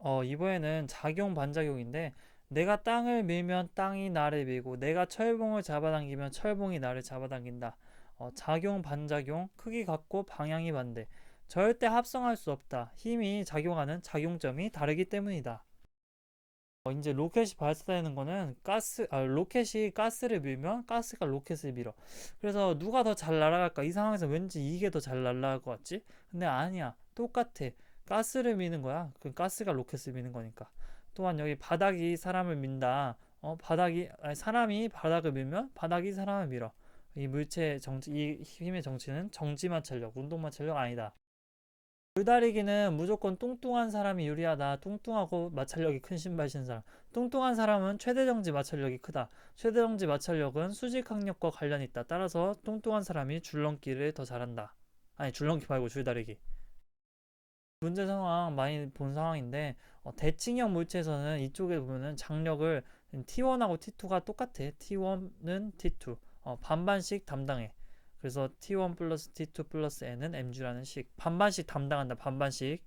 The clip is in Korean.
어, 이번에는 작용 반작용인데 내가 땅을 밀면 땅이 나를 밀고 내가 철봉을 잡아당기면 철봉이 나를 잡아당긴다. 어, 작용 반작용 크기 같고 방향이 반대. 절대 합성할 수 없다. 힘이 작용하는 작용점이 다르기 때문이다. 어, 이제 로켓이 발사되는 거는 가스, 아, 로켓이 가스를 밀면 가스가 로켓을 밀어. 그래서 누가 더 잘 날아갈까? 이 상황에서 왠지 이게 더 잘 날아갈 것 같지? 근데 아니야. 똑같아. 가스를 미는 거야. 그 가스가 로켓을 미는 거니까. 또한 여기 바닥이 사람을 민다. 어, 바닥이 아니, 사람이 바닥을 밀면 바닥이 사람을 밀어. 이 물체 정치, 이 힘의 정치는 정지 마찰력, 운동 마찰력 아니다. 줄다리기는 무조건 뚱뚱한 사람이 유리하다. 뚱뚱하고 마찰력이 큰 신발 신 사람. 뚱뚱한 사람은 최대 정지 마찰력이 크다. 최대 정지 마찰력은 수직 항력과 관련이 있다. 따라서 뚱뚱한 사람이 줄넘기를 더 잘한다. 아니 줄넘기 말고 줄다리기. 문제 상황 많이 본 상황인데 어, 대칭형 물체에서는 이쪽에 보면은 장력을 T1하고 T2가 똑같아. T1은 T2 어, 반반씩 담당해. 그래서 T1 플러스 T2 플러스 N은 mg라는 식 반반씩 담당한다. 반반씩